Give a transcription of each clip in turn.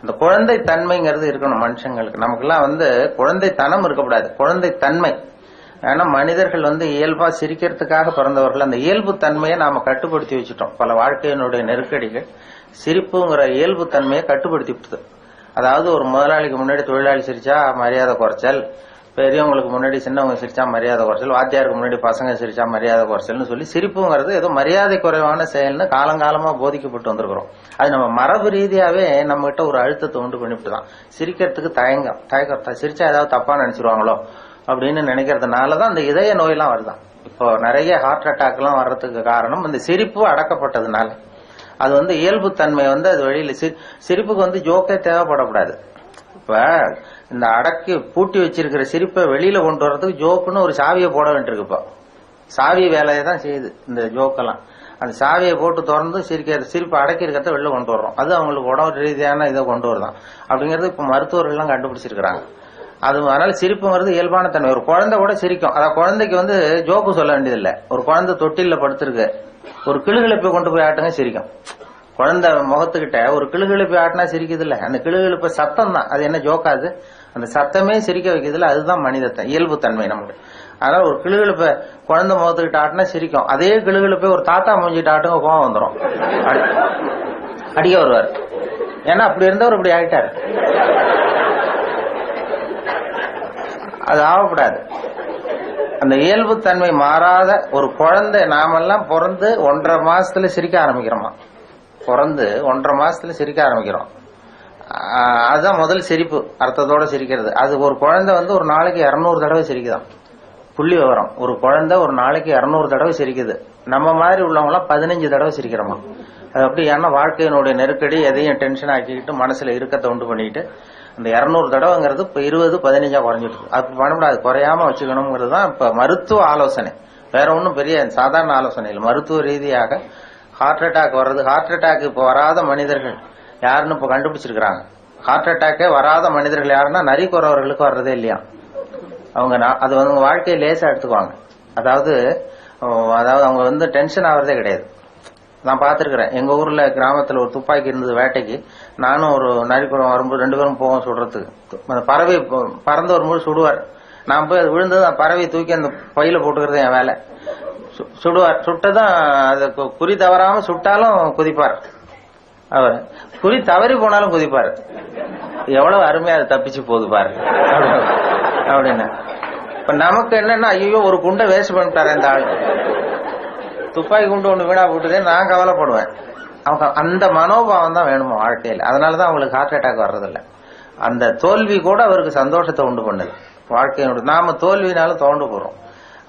அந்த குழந்தை தன்மைங்கிறது இருக்கணும் மனுஷங்களுக்கு. நமக்கெல்லாம் வந்து குழந்தை தனம் இருக்கக்கூடாது. குழந்தை தன்மை ஏன்னா மனிதர்கள் வந்து இயல்பா சிரிக்கிறதுக்காக பிறந்தவர்கள். அந்த இயல்பு தன்மையை நாம கட்டுப்படுத்தி வச்சுட்டோம். பல வாழ்க்கையினுடைய நெருக்கடிகள் சிரிப்புங்கிற இயல்பு தன்மையை கட்டுப்படுத்தி விட்டது. அதாவது ஒரு முதலாளிக்கு முன்னாடி தொழிலாளி சிரிச்சா மரியாதை குறைச்சல். பெரியவங்களுக்கு முன்னாடி சின்னவங்க சிரிச்சா மரியாதை குறைச்சல் வாத்தியாருக்கு முன்னாடி பசங்க சிரிச்சா மரியாதை குறைச்சல்னு சொல்லி சிரிப்புங்கிறது ஏதோ மரியாதை குறைவான செயல்னு காலங்காலமா போதிக்கப்பட்டு வந்திருக்கிறோம். அது நம்ம மரபு ரீதியாவே நம்ம கிட்ட ஒரு அழுத்தத்தை உண்டு பண்ணிவிட்டு தான் சிரிக்கிறதுக்கு தயங்கம். தயக்கம் த- சிரிச்சா ஏதாவது தப்பா நினைச்சிருவாங்களோ அப்படின்னு நினைக்கிறதுனால தான் அந்த இதய நோயெல்லாம் வருதான் இப்போ நிறைய ஹார்ட் அட்டாக்லாம் வர்றதுக்கு காரணம் இந்த சிரிப்பு அடக்கப்பட்டதுனால. அது வந்து இயல்பு தன்மை வந்து அது வழியில் சிரிப்புக்கு வந்து ஜோக்கே தேவைப்படக்கூடாது. இப்ப இந்த அடக்கி பூட்டி வச்சிருக்கிற சிரிப்பை வெளியில கொண்டு வர்றதுக்கு ஜோக்குன்னு ஒரு சாவியை போட வேண்டியிருக்கு இப்போ சாவி வேலையை தான் செய்யுது இந்த ஜோக்கெல்லாம். அந்த சாவியை போட்டு திறந்து சிரிக்கிற சிரிப்பை அடக்கி இருக்கிறத வெளில கொண்டு வர்றோம். அது அவங்களுக்கு உடம்பு ரீதியான இதை கொண்டு வருதான். அப்படிங்கிறது இப்போ மருத்துவர்கள்லாம் கண்டுபிடிச்சிருக்கிறாங்க. அது அதனால சிரிப்புங்கிறது இயல்பான தன்மை. ஒரு குழந்தை கூட சிரிக்கும். அதான் குழந்தைக்கு வந்து ஜோக்கு சொல்ல வேண்டியதில்லை. ஒரு குழந்தை தொட்டிலில் படுத்திருக்கு. ஒரு கிளுகிழப்பை கொண்டு போய் ஆட்டுங்க சிரிக்கும். குழந்தை முகத்துக்கிட்ட ஒரு கிளுகிழப்பை ஆட்டினா சிரிக்குதுல்ல. அந்த கிளுகிழப்ப சத்தம் தான் அது என்ன ஜோக்காது அந்த சத்தமே சிரிக்க வைக்கிறதுல அதுதான் மனிதத்தை இயல்பு தன்மை நமக்கு. அதனால ஒரு கிளுகிழப்ப குழந்தை முகத்துக்கிட்ட ஆட்டினா சிரிக்கும். அதே கிளுகிழப்பை ஒரு தாத்தா மூஞ்சிட்டு ஆட்டுங்க கோவம் வந்துடும் அடிக்க வருவார். ஏன்னா அப்படி இருந்தவர் இப்படி ஆயிட்டாரு. அது ஆகக்கூடாது. அந்த இயல்பு தன்மை மாறாத ஒரு குழந்தை நாமெல்லாம் பிறந்து ஒன்றரை மாசத்துல சிரிக்க ஆரம்பிக்கிறோமா? பிறந்து ஒன்றரை மாசத்துல சிரிக்க ஆரம்பிக்கிறோம். அதுதான் முதல் சிரிப்பு அர்த்தத்தோட சிரிக்கிறது. அது ஒரு குழந்தை வந்து ஒரு நாளைக்கு இரநூறு தடவை சிரிக்குதான். புள்ளி விவரம். ஒரு குழந்தை ஒரு நாளைக்கு இரநூறு தடவை சிரிக்குது. நம்ம மாதிரி உள்ளவங்களாம் பதினஞ்சு தடவை சிரிக்கிறோமா? அது அப்படி ஏன்னா வாழ்க்கையினுடைய நெருக்கடி எதையும் டென்ஷன் ஆக்கிக்கிட்டு மனசுல இருக்க உண்டு பண்ணிட்டு அந்த இரநூறு தடவைங்கிறது இப்ப இருபது பதினஞ்சா குறைஞ்சிட்டு இருக்கு. அது பண்ணக்கூடாது குறையாம வச்சுக்கணுங்கிறது தான் இப்ப மருத்துவ ஆலோசனை. வேற ஒன்றும் பெரிய சாதாரண ஆலோசனை இல்லை. மருத்துவ ரீதியாக ஹார்ட் அட்டாக் வர்றது ஹார்ட் அட்டாக் இப்போ வராத மனிதர்கள் யாருன்னு இப்போ கண்டுபிடிச்சிருக்கிறாங்க. ஹார்ட் அட்டாக்கே வராத மனிதர்கள் யாருன்னா நரி குறவர்களுக்கு வர்றதே இல்லையா? அவங்க அது வந்து அவங்க வாழ்க்கையை லேசாக எடுத்துக்குவாங்க. அதாவது அதாவது அவங்க வந்து டென்ஷன் ஆகிறதே கிடையாது. நான் பார்த்துருக்குறேன். எங்கள் ஊரில் கிராமத்தில் ஒரு துப்பாக்கி இருந்தது வேட்டைக்கு. நானும் ஒரு நரிக்குளம் வரும்போது ரெண்டு பேரும் போவோம் சுடுறதுக்கு. அந்த பறவை பறந்து வரும்போது சுடுவார். நான் போய் அது விழுந்தது அந்த பறவையை தூக்கி அந்த பையில போட்டுக்கிறது என் வேலை. சுடுவார் சுட்டதும் அது குறி தவறாம சுட்டாலும் குதிப்பார். அவர் குறி தவறி போனாலும் குதிப்பார். எவ்வளவு அருமையா அதை தப்பிச்சு போகுது பாரு. அப்படின்னு. இப்ப நமக்கு என்னன்னா ஐயோ ஒரு குண்டை வேஸ்ட் பண்ணிட்டாரு இந்த ஆள். துப்பாக்கி குண்டு ஒண்ணு வீணா போட்டுதே நான் கவலைப்படுவேன். அவங்க அந்த மனோபாவம் தான் வேணுமா வாழ்க்கையில். அதனாலதான் அவங்களுக்கு ஹார்ட் அட்டாக் வர்றதில்ல. அந்த தோல்வி கூட அவருக்கு சந்தோஷத்தை உண்டு பண்ணுது. வாழ்க்கையோட நாம தோல்வினாலும் தோண்டு போறோம்.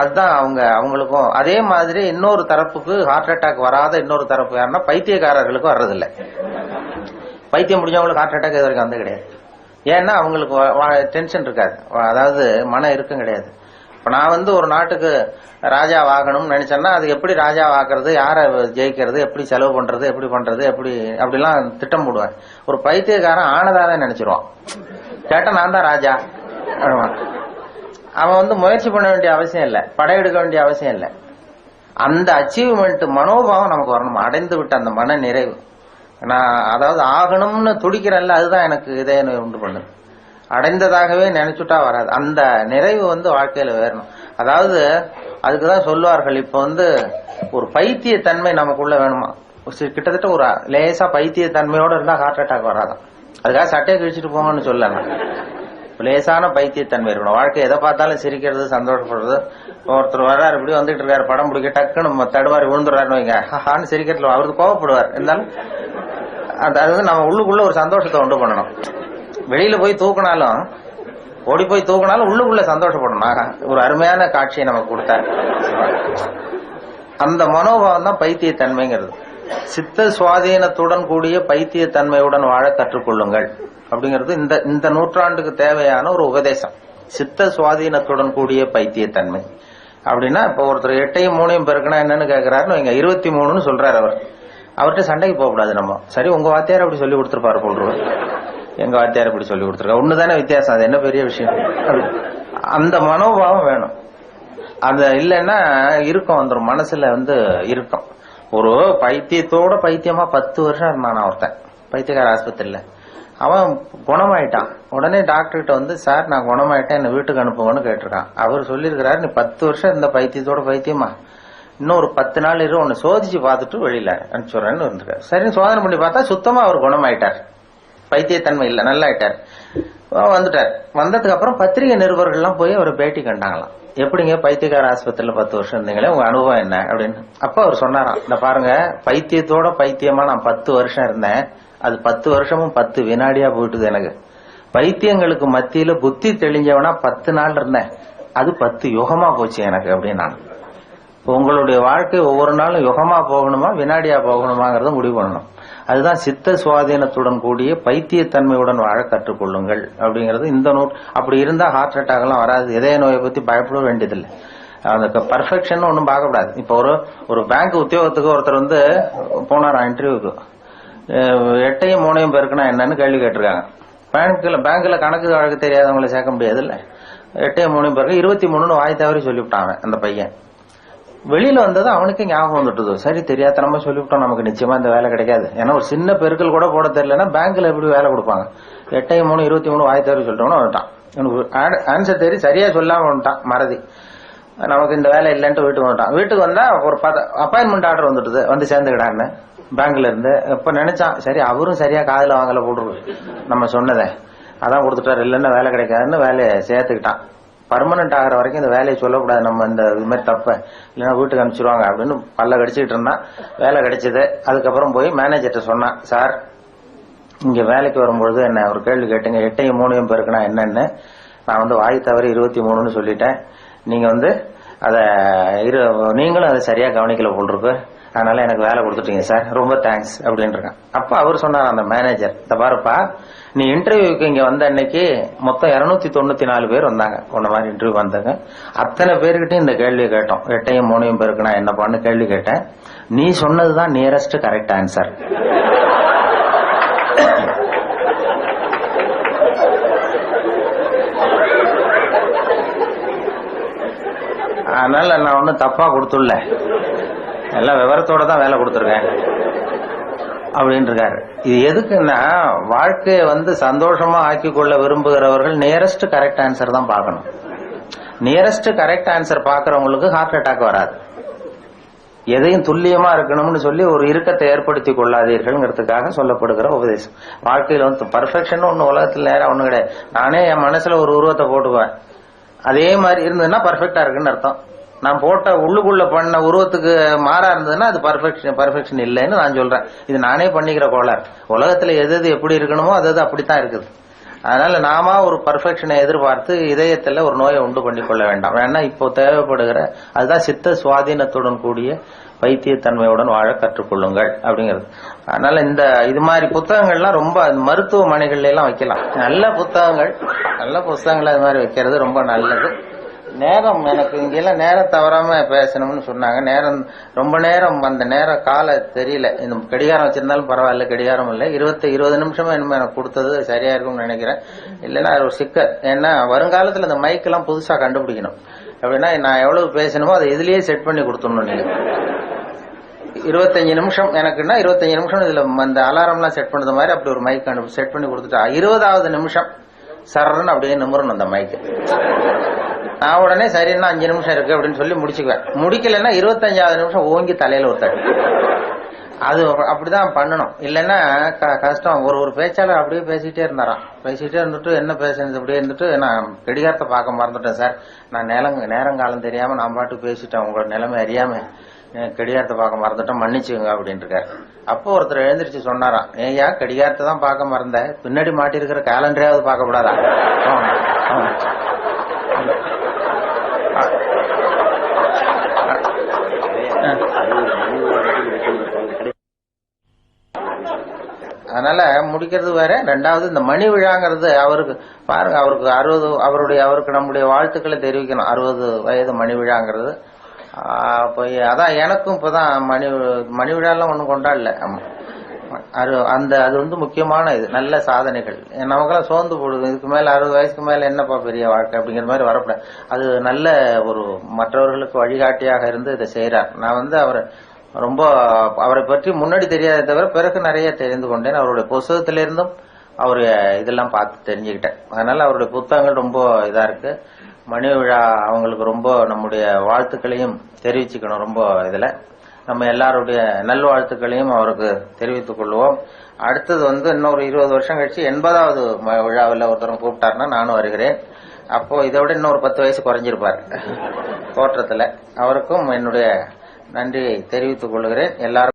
அதுதான் அவங்க அவங்களுக்கும். அதே மாதிரி இன்னொரு தரப்புக்கு ஹார்ட் அட்டாக் வராத இன்னொரு தரப்பு. யாருன்னா பைத்தியக்காரர்களுக்கு வர்றதில்லை. பைத்தியம் முடிஞ்சவங்களுக்கு ஹார்ட் அட்டாக் இது வரைக்கும் வந்து கிடையாது. ஏன்னா அவங்களுக்கு டென்ஷன் இருக்காது. அதாவது மன இருக்கும் கிடையாது. இப்போ நான் வந்து ஒரு நாட்டுக்கு ராஜா ஆகணும்னு நினைச்சேன்னா அது எப்படி ராஜா ஆக்குறது யாரை ஜெயிக்கிறது எப்படி செலவு பண்றது எப்படி பண்றது எப்படி அப்படிலாம் திட்டம் போடுவேன் ஒரு பைத்தியக்காரன் ஆனதாவே நினைச்சிருவான். கேட்டா நான் தான் ராஜா. அவன் வந்து முயற்சி பண்ண வேண்டிய அவசியம் இல்லை. படையெடுக்க வேண்டிய அவசியம் இல்லை. அந்த அச்சீவ்மெண்ட் மனோபாவம் நமக்கு வரணும். அடைந்து விட்ட அந்த மன நிறைவு நான் அதாவது ஆகணும்னு துடிக்கிறேன்ல அதுதான் எனக்கு இதே உண்டு பண்ணுது. அடைந்ததாகவே நினைச்சுட்டா வராது. அந்த நிறைவு வந்து வாழ்க்கையில வேறணும். அதாவது அதுக்குதான் சொல்லுவார்கள் இப்ப வந்து ஒரு பைத்திய தன்மை நமக்குள்ள வேணுமா? கிட்டத்தட்ட ஒரு லேசா பைத்திய தன்மையோட இருந்தா ஹார்ட் அட்டாக் வராதான் அதுக்காக சட்டையை கிழிச்சிட்டு போங்கன்னு சொல்லலாம் லேசான பைத்தியத்தன்மை இருக்கணும். வாழ்க்கை எதை பார்த்தாலும் சிரிக்கிறது சந்தோஷப்படுறது. ஒருத்தர் வர்றாரு இப்படி வந்துட்டு இருக்காரு படம் பிடிக்க டக்குன்னு தடுவாரி விழுந்துடுறாருன்னு வைங்க. ஹான்னு சிரிக்கிறதுல அவருக்கு கோவப்படுவார். இருந்தாலும் அது அது வந்து நம்ம உள்ளுக்குள்ள ஒரு சந்தோஷத்தை உண்டு பண்ணணும். வெளியில போய் தூக்கினாலும் ஓடி போய் தூக்கினாலும் உள்ளுக்குள்ள சந்தோஷப்படணும். ஒரு அருமையான காட்சியை நமக்கு கொடுத்தாரு. அந்த மனோபாவம் தான் பைத்தியத்தன்மைங்கிறது. சித்த சுவாதீனத்துடன் கூடிய பைத்தியத்தன்மையுடன் வாழ கற்றுக்கொள்ளுங்கள். அப்படிங்கிறது இந்த இந்த நூற்றாண்டுக்கு தேவையான ஒரு உபதேசம். சித்த சுவாதீனத்துடன் கூடிய பைத்தியத்தன்மை. அப்படின்னா இப்ப ஒருத்தர் எட்டையும் மூணையும் பெருக்கினா என்னன்னு கேக்குறாருன்னு வைங்க. இருபத்தி மூணுன்னு சொல்றாரு அவர். அவர்கிட்ட சண்டைக்கு போகக்கூடாது நம்ம. சரி உங்க வாத்தியார் அப்படி சொல்லி கொடுத்துருப்பாரு போடுறது எங்க வாத்தியார் இப்படி சொல்லி கொடுத்துருக்கா ஒண்ணுதானே வித்தியாசம். அது என்ன பெரிய விஷயம்? அந்த மனோபாவம் வேணும். அது இல்லைன்னா இருக்கும் அந்த மனசுல வந்து இருக்கும் ஒரு பைத்தியத்தோட பைத்தியமா பத்து வருஷம் இருந்தான் ஒருத்தன். பைத்தியக்கார ஆஸ்பத்திரியில. அவன் குணமாயிட்டான். உடனே டாக்டர்கிட்ட வந்து சார் நான் குணமாயிட்டேன் என்ன வீட்டுக்கு அனுப்புங்கன்னு கேட்டிருக்கான். அவர் சொல்லியிருக்கிறாரு நீ பத்து வருஷம் இந்த பைத்தியத்தோட பைத்தியமா? இன்னும் ஒரு பத்து நாள் இரு உன்னை சோதிச்சு பார்த்துட்டு வெளியில அனுப்பிச்சுறேன்னு இருந்திருக்காரு. சரி சோதனை பண்ணி பார்த்தா சுத்தமா அவர் குணமாயிட்டார். பைத்தியத்தன்மை இல்லை நல்லாயிட்டார் வந்துட்டார். வந்ததுக்கு அப்புறம் பத்திரிகை நிருபர்கள்லாம் போய் அவர் பேட்டி கண்டாங்களாம். எப்படிங்க பைத்தியக்கார ஆஸ்பத்திரியில் பத்து வருஷம் இருந்தீங்களே உங்க அனுபவம் என்ன? அப்படின்னு. அப்ப அவர் சொன்னாராம் இந்த பாருங்க பைத்தியத்தோட பைத்தியமா நான் பத்து வருஷம் இருந்தேன். அது பத்து வருஷமும் பத்து வினாடியா போயிட்டுது எனக்கு. பைத்தியங்களுக்கு மத்தியில புத்தி தெளிஞ்சவனா பத்து நாள் இருந்தேன். அது பத்து யுகமா போச்சு எனக்கு அப்படின்னு நான். உங்களுடைய வாழ்க்கை ஒவ்வொரு நாளும் யுகமா போகணுமா வினாடியா போகணுமாங்கிறத முடிவு பண்ணணும். அதுதான் சித்த சுவாதீனத்துடன் கூடிய பைத்தியத்தன்மையுடன் வாழ கற்றுக்கொள்ளுங்கள் அப்படிங்கிறது இந்த நோட். அப்படி இருந்தா ஹார்ட் அட்டாக் எல்லாம் வராது. இதய நோயை பத்தி பயப்பட வேண்டியதில்லை. அந்த பர்ஃபெக்ஷன் ஒன்றும் பார்க்கக்கூடாது. இப்போ ஒரு ஒரு பேங்க் உத்தியோகத்துக்கு ஒருத்தர் வந்து போனாராம் இன்டர்வியூக்கு எட்டையும் மூணையும் பேருக்குன்னா என்னன்னு கேள்வி கேட்டிருக்காங்க. பேங்க்ல பேங்க்ல கணக்கு வழக்கு தெரியாதவங்களை சேர்க்க முடியாது இல்லை எட்டையும் மூணையும் பேருக்கு இருபத்தி மூணுன்னு வாய் தவறி சொல்லிவிட்டான் அந்த பையன். வெளியில வந்தது அவனுக்கு ஞாபகம் வந்துட்டது. சரி தெரியாத நம்ம சொல்லிவிட்டோம். நமக்கு நிச்சயமா இந்த வேலை கிடைக்காது. ஏன்னா ஒரு சின்ன பெருக்கள் கூட போட தெரியலன்னா பேங்க்ல எப்படி வேலை கொடுப்பாங்க? எட்டையும் மூணு இருபத்தி மூணு வாய் தேர்வு சொல்லிட்டோம்னு வந்துட்டான். இவனுக்கு ஆன்சர் தெரி சரியா சொல்லாம வந்துட்டான் மறதி. நமக்கு இந்த வேலை இல்லைன்ட்டு வீட்டுக்கு வந்துட்டான். வீட்டுக்கு வந்தா ஒரு அப்பாயின்மெண்ட் ஆர்டர் வந்துட்டுது. வந்து சேர்ந்துக்கிடான்னு பேங்க்ல இருந்து. இப்ப நினைச்சான் சரி அவரும் சரியா காதல வாங்கல போட்டுருக்கு. நம்ம சொன்னதை. அதான் கொடுத்துட்டாரு. இல்லைன்னா வேலை கிடைக்காதுன்னு வேலையை சேர்த்துக்கிட்டான். பர்மனன்ட் ஆகிற வரைக்கும் இந்த வேலையை சொல்லக்கூடாது. நம்ம இந்த இது மாதிரி தப்பை. இல்லைன்னா வீட்டுக்கு அனுப்பிச்சிருவாங்க அப்படின்னு பல்ல கடிச்சிட்டு இருந்தான் வேலை கிடைச்சது. அதுக்கப்புறம் போய் மேனேஜர்கிட்ட சொன்னான் சார் இங்க வேலைக்கு வரும்பொழுது என்ன ஒரு கேள்வி கேட்டுங்க. எட்டையும் மூணையும் பெருக்குனா என்னன்னு? நான் வந்து வாய் தவறி இருபத்தி மூணுன்னு சொல்லிட்டேன். நீங்க வந்து அதை இரு நீங்களும் அதை சரியா கவனிக்கல போல் இருக்கு. அதனால எனக்கு வேலை கொடுத்துட்டீங்க சார். ரொம்ப தேங்க்ஸ் அப்படின்னு இருக்கான். அவர் சொன்னார் அந்த மேனேஜர் இந்த பாருப்பா நீ இன்டர்வியூக்கு இங்கே வந்த அன்னைக்கு மொத்தம் இரநூத்தி தொண்ணூத்தி நாலு பேர் வந்தாங்க. உன்ன மாதிரி இன்டர்வியூ வந்தாங்க அத்தனை பேர்கிட்டையும் இந்த கேள்வி கேட்டோம். எட்டையும் மூணையும் பேருக்கு நான் என்னப்பான்னு கேள்வி கேட்டேன். நீ சொன்னது தான் நியரஸ்ட் கரெக்ட் ஆன்சர் அதனால நான் ஒன்றும் தப்பாக கொடுத்துடல. எல்லாம் விவரத்தோட தான் வேலை கொடுத்துருக்கேன். அப்படின்னு இருக்காரு இது எதுக்குன்னா வாழ்க்கையை வந்து சந்தோஷமா ஆக்கி கொள்ள விரும்புகிறவர்கள் நியரஸ்ட் கரெக்ட் ஆன்சர் தான் பார்க்கணும். நியரஸ்ட் கரெக்ட் ஆன்சர் பாக்குறவங்களுக்கு ஹார்ட் அட்டாக் வராது. எதையும் துல்லியமா இருக்கணும்னு சொல்லி ஒரு இறுக்கத்தை ஏற்படுத்தி கொள்ளாதீர்கள்ங்கிறதுக்காக சொல்லப்படுகிற உபதேசம். வாழ்க்கையில வந்து பர்ஃபெக்ஷன் ஒண்ணு உலகத்துல நேரம் ஒண்ணு கிடையாது. நானே என் மனசுல ஒரு உருவத்தை போட்டுவேன் அதே மாதிரி இருந்ததுன்னா பர்ஃபெக்டா இருக்குன்னு அர்த்தம். நான் போட்ட உள்ளுக்குள்ள பண்ண உருவத்துக்கு மாறா இருந்ததுன்னா அது பர்ஃபெக்ஷன் பர்ஃபெக்ஷன் இல்லைன்னு நான் சொல்றேன். இது நானே பண்ணிக்கிற கோளாறு. உலகத்துல எது எது எப்படி இருக்கணுமோ அது அது அப்படித்தான் இருக்குது. அதனால நாம ஒரு பர்ஃபெக்ஷனை எதிர்பார்த்து இதயத்துல ஒரு நோயை உண்டு பண்ணி கொள்ள வேண்டாம். ஏன்னா இப்போ தேவைப்படுகிற அதுதான் சித்த சுவாதீனத்துடன் கூடிய வைத்தியத்தன்மையுடன் வாழ கற்றுக்கொள்ளுங்கள் அப்படிங்கிறது. அதனால இந்த இது மாதிரி புத்தகங்கள்லாம் ரொம்ப மருத்துவமனைகள்லாம் வைக்கலாம். நல்ல புத்தகங்கள் நல்ல புத்தகங்களை அது மாதிரி வைக்கிறது ரொம்ப நல்லது. நேரம் எனக்கு இங்கெல்லாம் நேரம் தவறாம பேசணும்னு சொன்னாங்க. நேரம் ரொம்ப நேரம் அந்த நேர கால தெரியல. இந்த கடிகாரம் வச்சிருந்தாலும் பரவாயில்ல கடிகாரம் இல்லை. இருபத்தி இருபது நிமிஷமா என்னமோ எனக்கு கொடுத்தது சரியா இருக்கும்னு நினைக்கிறேன். இல்லைன்னா அது ஒரு சிக்கல். ஏன்னா வருங்காலத்துல இந்த மைக் எல்லாம் புதுசா கண்டுபிடிக்கணும். அப்படின்னா நான் எவ்வளவு பேசணுமோ அதை இதுலயே செட் பண்ணி கொடுத்துடணும் நீங்க. இருபத்தஞ்சு நிமிஷம் எனக்குன்னா இருபத்தஞ்சு நிமிஷம் இதுல அந்த அலாரம்லாம் செட் பண்ணது மாதிரி அப்படி ஒரு மைக் செட் பண்ணி கொடுத்துட்டா இருபதாவது நிமிஷம் சரன்னு அப்படியே நிமிரணும் அந்த மைக்கு நான் உடனே சரின்னா அஞ்சு நிமிஷம் இருக்கு அப்படின்னு சொல்லி முடிச்சுக்குவேன். முடிக்கலைன்னா இருபத்தஞ்சாவது நிமிஷம் ஓங்கி தலையில ஒரு அது அப்படிதான் பண்ணணும். இல்லைன்னா க- கஷ்டம். ஒரு ஒரு பேச்சாளர் அப்படியே பேசிட்டே இருந்தாராம். பேசிட்டே இருந்துட்டு என்ன பேசுறது அப்படியே இருந்துட்டு நான் கடிகாரத்தை பார்க்க மறந்துட்டேன் சார். நான் நேரம் நேரங்காலம் தெரியாம நான் பாட்டு பேசிட்டேன். உங்களோட நிலைமை அறியாம கடிகாரத்தை பார்க்க மறந்துட்டேன். மன்னிச்சுங்க அப்படின்னு இருக்காரு அப்போ ஒருத்தர் எழுந்திரிச்சு சொன்னாராம் ஏயா கடிகாரத்தை தான் பார்க்க மறந்த. பின்னாடி மாட்டிருக்கிற கேலண்டரையாவது பார்க்கக்கூடாதா? அதனால முடிக்கிறது வேற. ரெண்டாவது இந்த மணி விழாங்கிறது அவருக்கு பாருங்க அவருக்கு அறுபது அவருடைய அவருக்கு நம்முடைய வாழ்த்துக்களை தெரிவிக்கணும். அறுபது வயது மணி விழாங்கிறது. அப்போ அதான் எனக்கும் இப்போதான் மணி மணி விழாலாம் ஒன்றும் கொண்டாடல. ஆமா. அது அந்த அது வந்து முக்கியமான இது நல்ல சாதனைகள். நமக்கெல்லாம் சோர்ந்து போடுது. இதுக்கு மேல அறுபது வயசுக்கு மேல என்னப்பா பெரிய வாழ்க்கை அப்படிங்கிற மாதிரி வரக்கூடாது அது நல்ல ஒரு மற்றவர்களுக்கு வழிகாட்டியாக இருந்து இதை செய்யறார் நான் வந்து அவரை ரொம்ப அவரை பற்றி முன்னாடி தெரியாத தவிர பிறகு நிறைய தெரிந்து கொண்டேன். அவருடைய புஸ்தகத்திலிருந்தும் அவர் இதெல்லாம் பார்த்து தெரிஞ்சுக்கிட்டேன். அதனால அவருடைய புத்தகங்கள் ரொம்ப இதாக இருக்கு. மணி விழா அவங்களுக்கு ரொம்ப நம்முடைய வாழ்த்துக்களையும் தெரிவிச்சுக்கணும் ரொம்ப இதில். நம்ம எல்லாருடைய நல்வாழ்த்துக்களையும் அவருக்கு தெரிவித்துக் கொள்வோம். அடுத்தது வந்து இன்னொரு இருபது வருஷம் கழிச்சு எண்பதாவது விழாவில் ஒருத்தரும் கூப்பிட்டாருன்னா நானும் வருகிறேன். அப்போ இதை விட இன்னொரு பத்து வயசு குறைஞ்சிருப்பார். தோற்றத்தில். அவருக்கும் என்னுடைய நன்றியை தெரிவித்துக் கொள்கிறேன். எல்லாரும்